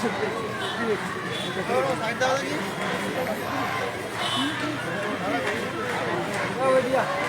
Oh, yeah.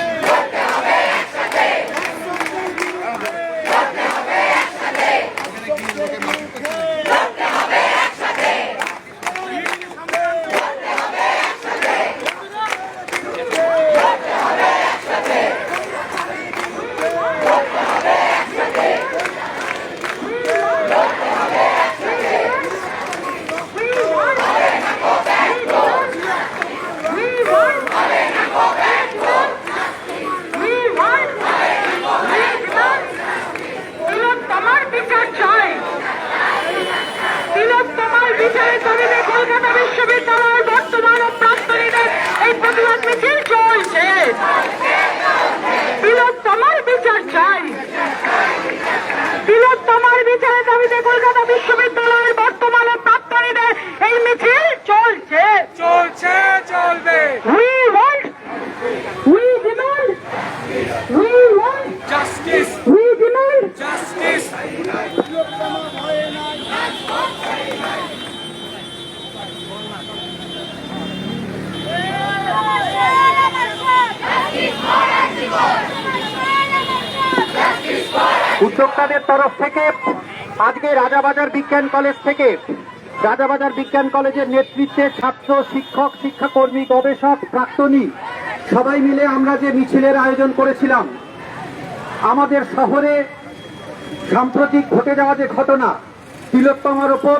তোমার বিচার চাই তিলক তোমার বিচারের দাবিতে কলকাতা বিশ্ববিদ্যালয়ের বর্তমান ও প্রাক্তনীদের এই প্রতিবাদ মিছিল চলছে তিলক তোমার বিচার চাই তিলক তোমার বিচারের দাবিতে কলকাতা বিশ্ববিদ্যালয়ের বর্তমান ও প্রাক্তনীদের এই মিছিল চলছে চলছে চলবে We want, we demand, we want, justice we demand justice উদ্যোক্তাদের তরফ থেকে আজকে রাজাবাজার বিজ্ঞান কলেজ থেকে রাজাবাজার বিজ্ঞান কলেজের নেতৃত্বে ছাত্র শিক্ষক, শিক্ষাকর্মী, গবেষক, প্রাক্তনী সবাই মিলে আমরা যে মিছিলের আয়োজন করেছিলাম, আমাদের শহরে সাম্প্রতিক ঘটে যাওয়া যে ঘটনা, তিলোত্তমার ওপর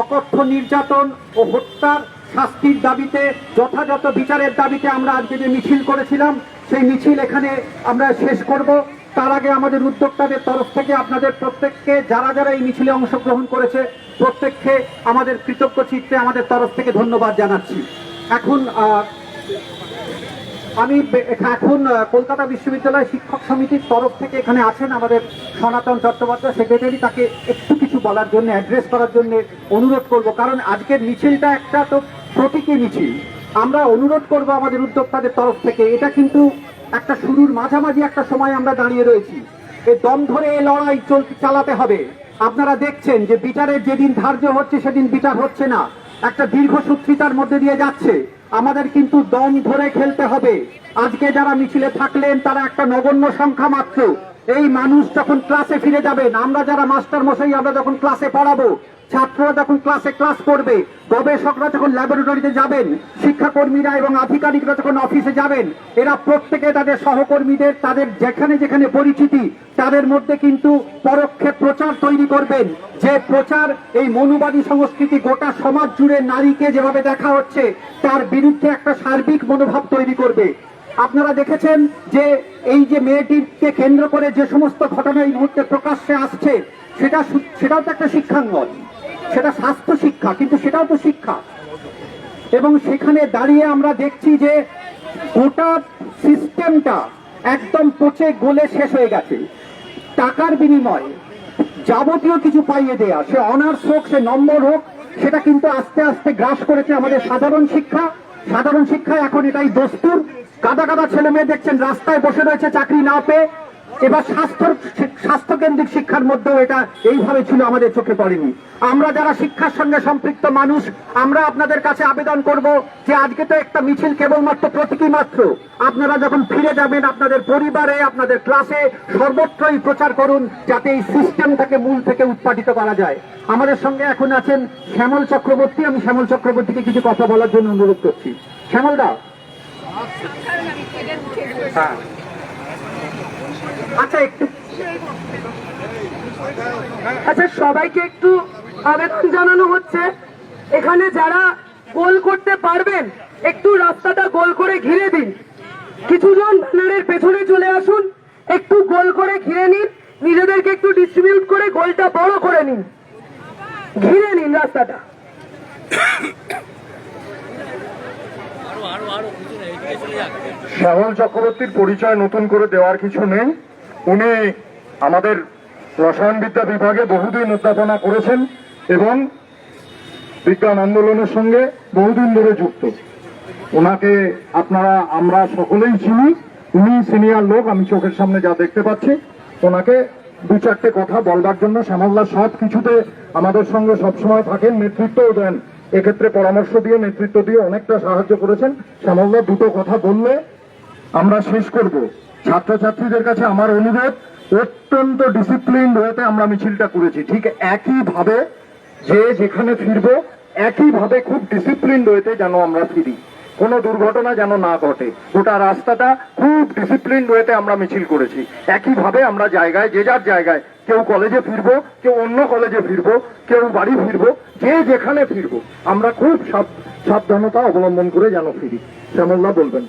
অকথ্য নির্যাতন ও হত্যার শাস্তির দাবিতে, যথাযথ বিচারের দাবিতে আমরা আজকে যে মিছিল করেছিলাম, সেই মিছিল এখানে আমরা শেষ করব। তার আগে আমাদের উদ্যোক্তাদের তরফ থেকে আপনাদের প্রত্যেককে, যারা যারা এই মিছিলে অংশগ্রহণ করেছে, প্রত্যেককে আমাদের কৃতজ্ঞ চিত্তে আমাদের তরফ থেকে ধন্যবাদ জানাচ্ছি। এখন আমি এখন কলকাতা বিশ্ববিদ্যালয় শিক্ষক সমিতির তরফ থেকে এখানে আছেন আমাদের সনাতন চট্টোপাধ্যায় সেক্রেটারি। তাকে একটু কিছু বলার জন্য অ্যাড্রেস করার জন্য অনুরোধ করব। কারণ আজকের মিছিলটা একটা তো প্রতীকী মিছিল। আমরা অনুরোধ করব আমাদের উদ্যোক্তাদের তরফ থেকে। এটা কিন্তু একটা শুরুর মাঝামাঝি একটা সময় আমরা দাঁড়িয়ে রয়েছি। এই দম ধরে এই লড়াই চলতে চালাতে হবে। আপনারা দেখছেন যে বিচারের যেদিন ধার্য হচ্ছে, সেদিন বিচার হচ্ছে না। একটা দীর্ঘ দীর্ঘসূত্রিতার মধ্যে দিয়ে যাচ্ছে। আমাদের কিন্তু দম ধরে খেলতে হবে। আজকে যারা মিছিলে থাকলেন, তারা একটা নগণ্য সংখ্যা মাত্র। এই মানুষ যখন ক্লাসে ফিরে যাবেন, আমরা যারা মাস্টার মশাই আমরা যখন ক্লাসে পড়াবো ছাত্ররা যখন ক্লাসে ক্লাস করবে, গবেষকরা যখন ল্যাবরেটরিতে যাবেন, শিক্ষাকর্মীরা এবং আধিকারিকরা যখন অফিসে যাবেন, এরা প্রত্যেকে তাদের সহকর্মীদের, তাদের যেখানে যেখানে পরিচিতি, তাদের মধ্যে কিন্তু পরোক্ষে প্রচার তৈরি করবেন। যে প্রচার, এই মনুবাদী সংস্কৃতি গোটা সমাজ জুড়ে নারীকে যেভাবে দেখা হচ্ছে, তার বিরুদ্ধে একটা সার্বিক মনোভাব তৈরি করবে। আপনারা দেখেছেন যে এই যে মেয়েটিকে কেন্দ্র করে যে সমস্ত ঘটনা এই মুহূর্তে প্রকাশ্যে আসছে, সেটা সেটাও তো একটা শিক্ষাঙ্গন। সেটা স্বাস্থ্য শিক্ষা, কিন্তু সেটাও তো শিক্ষা। এবং সেখানে দাঁড়িয়ে আমরা দেখছি যে গোটা সিস্টেমটা একদম পচে গলে শেষ হয়ে গেছে। টাকার বিনিময়ে যাবতীয় কিছু পাইয়ে দেয়া, সে অনার্স হোক, সে নম্বর হোক, সেটা কিন্তু আস্তে আস্তে গ্রাস করেছে আমাদের সাধারণ শিক্ষা। সাধারণ শিক্ষা এখন এটাই দস্তুর। কাদা কাদা ছেলে মেয়ে দেখছেন, রাস্তায় বসে রয়েছে, চাকরি না পেয়ে এবার স্বাস্থ্য স্বাস্থ্য কেন্দ্রিক শিক্ষার মধ্যেও এটা এইভাবে ছিল, আমাদের চোখে পড়েনি। আমরা যারা শিক্ষার সঙ্গে সম্পৃক্ত মানুষ, আমরা আপনাদের কাছে আবেদন করব যে আজকে তো একটা মিছিল কেবলমাত্র প্রতীকী মাত্র। আপনারা যখন ফিরে যাবেন আপনাদের পরিবারে, আপনাদের ক্লাসে, সর্বত্রই প্রচার করুন যাতে এই সিস্টেমটাকে মূল থেকে উৎপাদিত করা যায়। আমাদের সঙ্গে এখন আছেন শ্যামল চক্রবর্তী। আমি শ্যামল চক্রবর্তীকে কিছু কথা বলার জন্য অনুরোধ করছি। শ্যামল দা হ্যাঁ। আচ্ছা একটু। আচ্ছা সবাইকে একটু আবেদন জানানো হচ্ছে। এখানে যারা গোল করতে পারবেন একটু রাস্তাটা গোল করে ঘিরে দিন। কিছুজন ব্যানারের পেছনে চলে আসুন একটু গোল করে ঘিরে নিন। নিজেদেরকে একটু ডিস্ট্রিবিউট করে গোলটা বড় করে নিন। ঘিরে নিন রাস্তাটা। শ্যামল চক্রবর্তীর পরিচয় নতুন করে দেওয়ার কিছু নেই। উনি আমাদের রসায়নবিদ্যা বিভাগে বহুদিন অধ্যাপনা করেছেন এবং বিজ্ঞান আন্দোলনের সঙ্গে বহুদিন ধরে যুক্ত। ওনাকে আপনারা, আমরা সকলেই চিনি। উনি সিনিয়র লোক, আমি চোখের সামনে যা দেখতে পাচ্ছি, ওনাকে দু চারটে কথা বলবার জন্য শ্যামলদা সব কিছুতে আমাদের সঙ্গে সবসময় থাকেন, নেতৃত্বও দেন। এক্ষেত্রে পরামর্শ দিয়ে, নেতৃত্ব দিয়ে অনেকটা সাহায্য করেছেন। শ্যামলদা দুটো কথা বললে আমরা শেষ করব। ছাত্রছাত্রীদের কাছে আমার অনুরোধ, অত্যন্ত ডিসিপ্লিন ওয়েতে আমরা মিছিলটা করেছি। ঠিক একইভাবে যে যেখানে ফিরবো, একইভাবে খুব ডিসিপ্লিন ওয়েতে যেন আমরা ফিরি। কোনো দুর্ঘটনা যেন না ঘটে। গোটা রাস্তাটা খুব ডিসিপ্লিন ওয়েতে আমরা মিছিল করেছি। একইভাবে আমরা জায়গায়, যে যার জায়গায় কেউ কলেজে ফিরবো, কেউ অন্য কলেজে ফিরবো, কেউ বাড়ি ফিরবো, যে যেখানে ফিরবো, আমরা খুব সাব- সাবধানতা অবলম্বন করে যেন ফিরি। শ্যামল্লা বলবেন।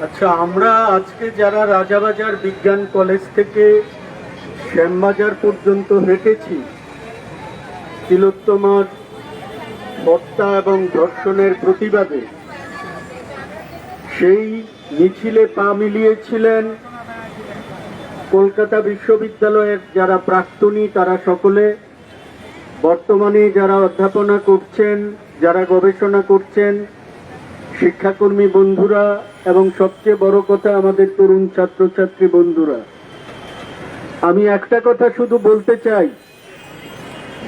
আচ্ছা আমরা আজকে যারা রাজাবাজার বিজ্ঞান কলেজ থেকে শ্যামবাজার পর্যন্ত হেঁটেছি, তিলোত্তমার হত্যা এবং ধর্ষণের প্রতিবাদে, সেই মিছিলে পা মিলিয়েছিলেন কলকাতা বিশ্ববিদ্যালয়ের যারা প্রাক্তনী, তারা সকলে। বর্তমানে যারা অধ্যাপনা করছেন, যারা গবেষণা করছেন শিক্ষাকর্মী বন্ধুরা, এবং সবচেয়ে বড় কথা আমাদের তরুণ ছাত্রছাত্রী বন্ধুরা। আমি একটা কথা শুধু বলতে চাই,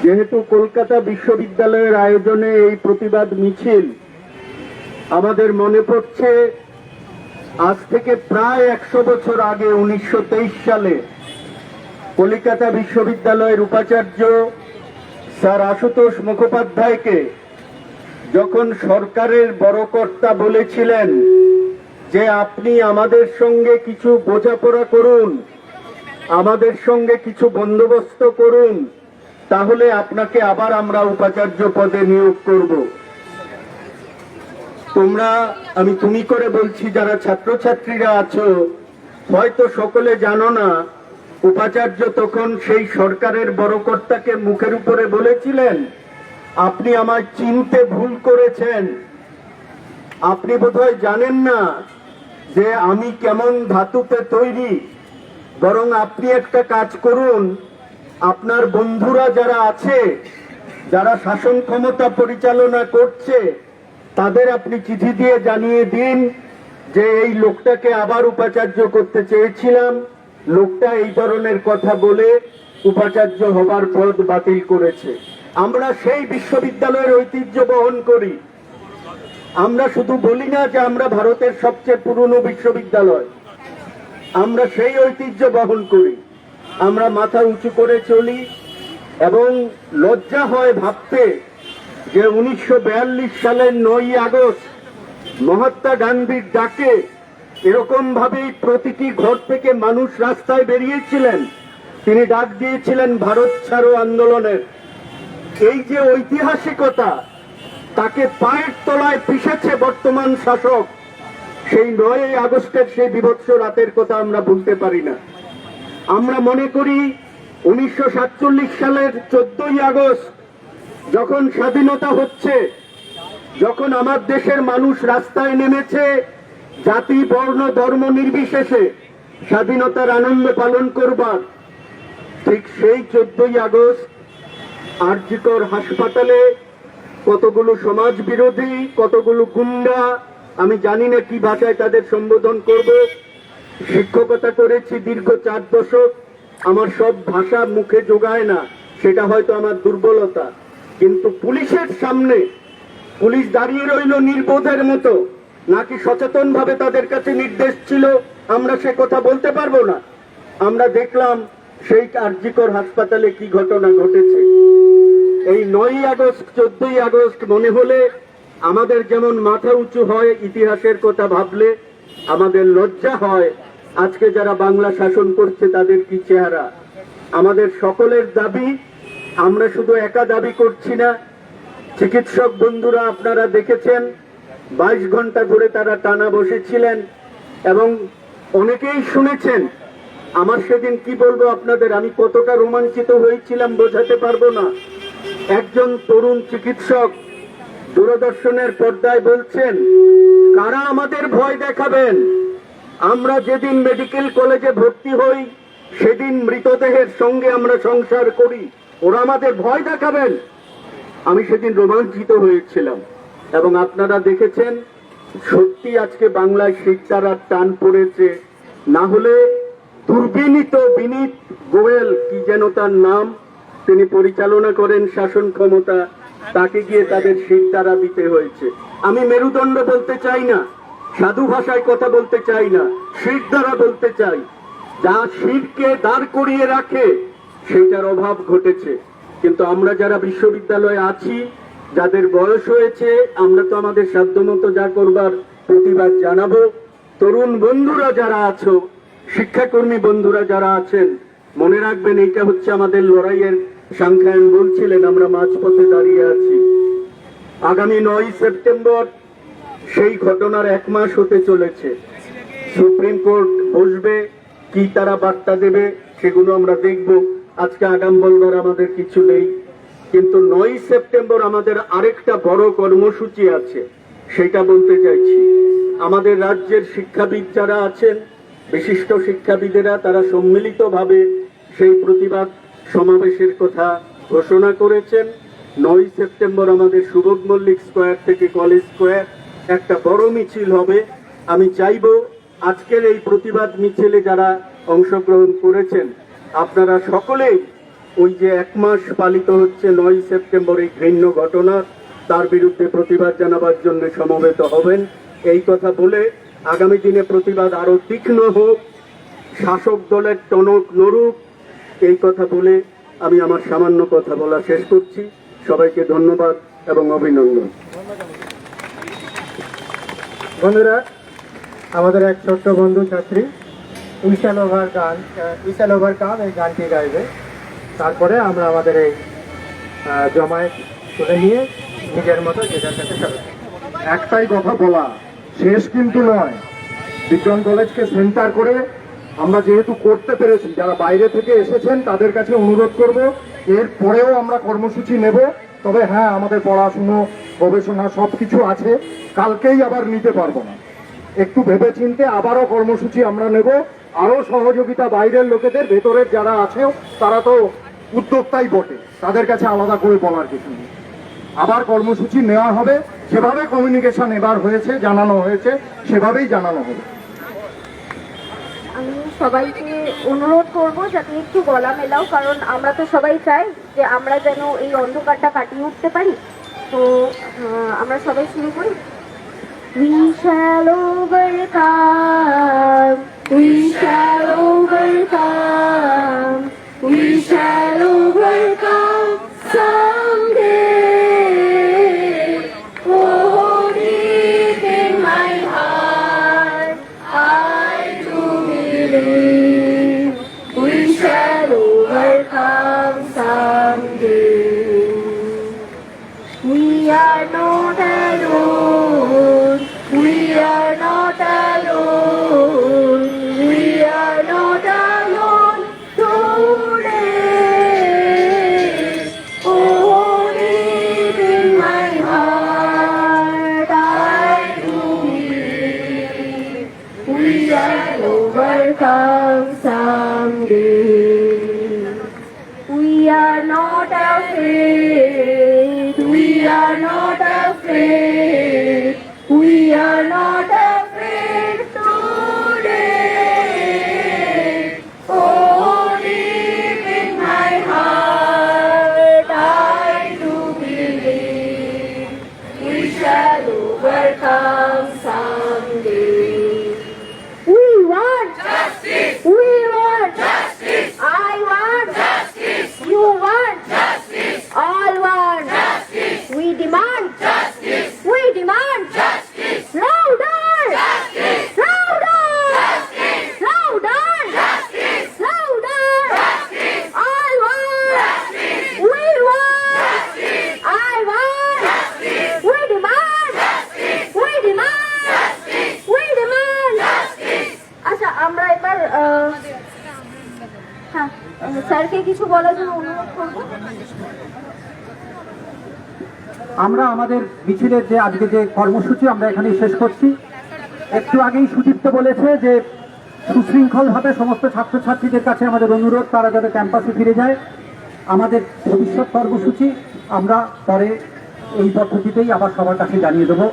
যেহেতু কলকাতা বিশ্ববিদ্যালয়ের আয়োজনে এই প্রতিবাদ মিছিল, আমাদের মনে পড়ছে, আজ থেকে প্রায় একশো বছর আগে উনিশশো তেইশ সালে কলিকাতা বিশ্ববিদ্যালয়ের উপাচার্য স্যার আশুতোষ মুখোপাধ্যায়কে যখন সরকারের বড় কর্তা বলেছিলেন যে আপনি আমাদের সঙ্গে কিছু বোঝাপড়া করুন, আমাদের সঙ্গে কিছু বন্দোবস্ত করুন, তাহলে আপনাকে আবার আমরা উপাচার্য পদে নিয়োগ করব। তোমরা, আমি তুমি করে বলছি, যারা ছাত্রছাত্রীরা আছো, হয়তো সকলে জানো না, উপাচার্য তখন সেই সরকারের বড় কর্তাকে মুখের উপরে বলেছিলেন আপনি আমায় চিনতে ভুল করেছেন। আপনি বোধহয় জানেন না যে আমি কেমন ধাতুতে তৈরি। বরং আপনি একটা কাজ করুন, আপনার বন্ধুরা যারা আছে, যারা শাসন ক্ষমতা পরিচালনা করছে, তাদের আপনি চিঠি দিয়ে জানিয়ে দিন যে এই লোকটাকে আবার উপাচার্য করতে চেয়েছিলাম। লোকটা এই ধরনের কথা বলে উপাচার্য হবার পদ বাতিল করেছে। আমরা সেই বিশ্ববিদ্যালয়ের ঐতিহ্য বহন করি। আমরা শুধু বলি না যে আমরা ভারতের সবচেয়ে পুরনো বিশ্ববিদ্যালয়। আমরা সেই ঐতিহ্য বহন করি। আমরা মাথা উঁচু করে চলি এবং লজ্জা হয় ভাবতে যে উনিশশো বিয়াল্লিশ সালের নয় আগস্ট মহাত্মা গান্ধীর ডাকে এরকম ভাবেই প্রতিটি ঘর থেকে মানুষ রাস্তায় বেরিয়েছিলেন। তিনি ডাক দিয়েছিলেন, ভারত ছাড়ো আন্দোলনের। এই যে ঐতিহাসিকতা, তাকে পায়ের তলায় পিষেছে বর্তমান শাসক, সেই নয় আগস্টের সেই বিভৎস রাতের কথা আমরা ভুলতে পারি না। আমরা মনে করি, উনিশশো সাতচল্লিশ সালের চোদ্দই আগস্ট যখন স্বাধীনতা হচ্ছে, যখন আমার দেশের মানুষ রাস্তায় নেমেছে, জাতি, বর্ণ, ধর্ম নির্বিশেষে স্বাধীনতার আনন্দ পালন করবার, ঠিক সেই চোদ্দই আগস্ট আরজিকর হাসপাতালে কতগুলো সমাজ বিরোধী কতগুলো গুন্ডা, আমি জানি না কি ভাষায় তাদের সম্বোধন করব। শিক্ষকতা করেছি দীর্ঘ চার দশক। আমার সব ভাষা মুখে যোগায় না, সেটা হয়তো আমার দুর্বলতা। কিন্তু পুলিশের সামনে পুলিশ দাঁড়িয়ে রইল নির্বোধের মতো, নাকি সচেতন ভাবে তাদের কাছে নির্দেশ ছিল, আমরা সে কথা বলতে পারব না। আমরা দেখলাম সেই কার্যকর হাসপাতালে কি ঘটনা ঘটেছে। এই নয় আগস্ট, চোদ্দই আগস্ট মনে হলে আমাদের যেমন মাথা উঁচু হয় ইতিহাসের কথা ভাবলে, আমাদের লজ্জা হয় আজকে যারা বাংলা শাসন করছে তাদের কি চেহারা। আমাদের সকলের দাবি, আমরা শুধু একা দাবি করছি না, চিকিৎসক বন্ধুরা আপনারা দেখেছেন, বাইশ ঘণ্টা ধরে তারা টানা বসেছিলেন এবং অনেকেই শুনেছেন, আমার সেদিন কি বলব আপনাদের, আমি কতটা রোমাঞ্চিত হয়েছিলাম বোঝাতে পারব না। একজন তরুণ চিকিৎসক দূরদর্শনের পর্দায় বলছেন, কারা আমাদের ভয় দেখাবেন? আমরা যেদিন মেডিকেল কলেজে ভর্তি হই, সেদিন মৃতদেহের সঙ্গে আমরা সংসার করি। ওরা আমাদের ভয় দেখাবেন। আমি সেদিন রোমাঞ্চিত হয়েছিলাম। এবং আপনারা দেখেছেন, সত্যি আজকে বাংলায় শিক্ষার টান পড়েছে। না হলে দুর্বিনীত বিনীত গোয়েল, কি যেন তার নাম তিনি পরিচালনা করেন শাসন ক্ষমতা, তাকে গিয়ে তাদের শিরদারা দিতে হয়েছে। আমি মেরুদণ্ড বলতে চাই না, সাধু ভাষায় কথা বলতে চাই না শিরদারা বলতে চাই। যা শিরকে দাঁড় করিয়ে রাখে, সেটার অভাব ঘটেছে। কিন্তু আমরা যারা বিশ্ববিদ্যালয়ে আছি, যাদের বয়স হয়েছে, আমরা তো আমাদের সাধ্যমতো যা করবার প্রতিবাদ জানাব। তরুণ বন্ধুরা যারা আছো, শিক্ষাকর্মী বন্ধুরা যারা আছেন, মনে রাখবেন এটা হচ্ছে আমাদের লড়াইয়ের সংখ্যায়ন বলছিলেন, আমরা মাঝপথে দাঁড়িয়ে আছি। আগামী নয় সেপ্টেম্বর সেই ঘটনার এক মাস হতে চলেছে। সুপ্রিম কোর্ট বসবে, কি তারা বার্তা দেবে সেগুলো আমরা দেখব। আজকে আগাম বলবার আমাদের কিছু নেই। কিন্তু নয় সেপ্টেম্বর আমাদের আরেকটা বড় কর্মসূচি আছে, সেটা বলতে চাইছি। আমাদের রাজ্যের শিক্ষাবিদ যারা আছেন, বিশিষ্ট শিক্ষাবিদেরা, তারা সম্মিলিতভাবে সেই প্রতিবাদ সমাবেশের কথা ঘোষণা করেছেন। নয় সেপ্টেম্বর আমাদের সুবোধ মল্লিক স্কোয়ার থেকে কলেজ স্কোয়ার। একটা বড় মিছিল হবে। আমি চাইব আজকের এই প্রতিবাদ মিছিলে যারা অংশগ্রহণ করেছেন, আপনারা সকলেই ওই যে এক মাস পালিত হচ্ছে নয় সেপ্টেম্বর এই ঘৃণ্য ঘটনা, তার বিরুদ্ধে প্রতিবাদ জানাবার জন্য সমবেত হবেন। এই কথা বলে আগামী দিনে প্রতিবাদ আরও তীক্ষ্ণ হোক। শাসক দলের টনক নরুক এই কথা বলে আমি আমার সামান্য কথা বলা শেষ করছি। সবাইকে ধন্যবাদ এবং অভিনন্দন। বন্ধুরা আমাদের এক ছোট্ট বন্ধু ছাত্রী উইশাল ওভার গান উইশাল ওভার কাম এই গানটি গাইবে। তারপরে আমরা আমাদের এই আহ, জমায়েত তুলে নিয়ে নিজের মতো যেটার কাছে চলে একটাই কথা বলা শেষ কিন্তু নয়। বিজ্ঞান কলেজকে সেন্টার করে আমরা যেহেতু করতে পেরেছি, যারা বাইরে থেকে এসেছেন, তাদের কাছে অনুরোধ করব, এর পরেও আমরা কর্মসূচি নেব। তবে হ্যাঁ আমাদের পড়াশুনো, গবেষণা সব কিছু আছে, কালকেই আবার নিতে পারব না। একটু ভেবেচিন্তে আবারও কর্মসূচি আমরা নেব। আরও সহযোগিতা বাইরের লোকেদের, ভেতরের যারা আছে, তারা তো উদ্যোক্তাই বটে। তাদের কাছে আলাদা করে বলার কিছু নেই। আবার কর্মসূচি নেওয়া হবে। সেভাবে কমিউনিকেশন এবার হয়েছে, জানানো হয়েছে, সেভাবেই জানানো হবে। আমি সবাইকে অনুরোধ করব যাতে একটু গলা মেলাও, কারণ আমরা তো সবাই চাই যে আমরা যেন এই অন্ধকারটা কাটিয়ে উঠতে পারি তো আমরা সবাই শুরু করি We shall overcome. We shall overcome. We shall overcome We are not alone. We are not alone. We are not alone today. Oh, deep in my heart, I do we shall overcome someday. We are not afraid afraid. We are not afraid today. Oh, deep in my heart, I do believe we shall overcome someday. We want justice. We want justice. I want justice. You want justice. All want justice. We demand justice. আমাদের মিছিলের যে আজকে যে কর্মসূচি, আমরা এখানে শেষ করছি। একটু আগেই সুদীপ্ত বলেছে যে সুশৃঙ্খলভাবে সমস্ত ছাত্রছাত্রীদের কাছে আমাদের অনুরোধ, তারা যাতে ক্যাম্পাসে ফিরে যায়। আমাদের ভবিষ্যৎ কর্মসূচি, আমরা পরে এই পদ্ধতিতেই আবার সবার কাছে জানিয়ে দেবো।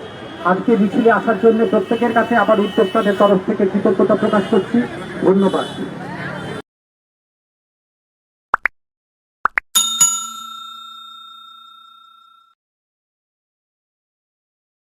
আজকে মিছিলে আসার জন্য প্রত্যেকের কাছে আবার উদ্যোক্তাদের তরফ থেকে কৃতজ্ঞতা প্রকাশ করছি। ধন্যবাদ।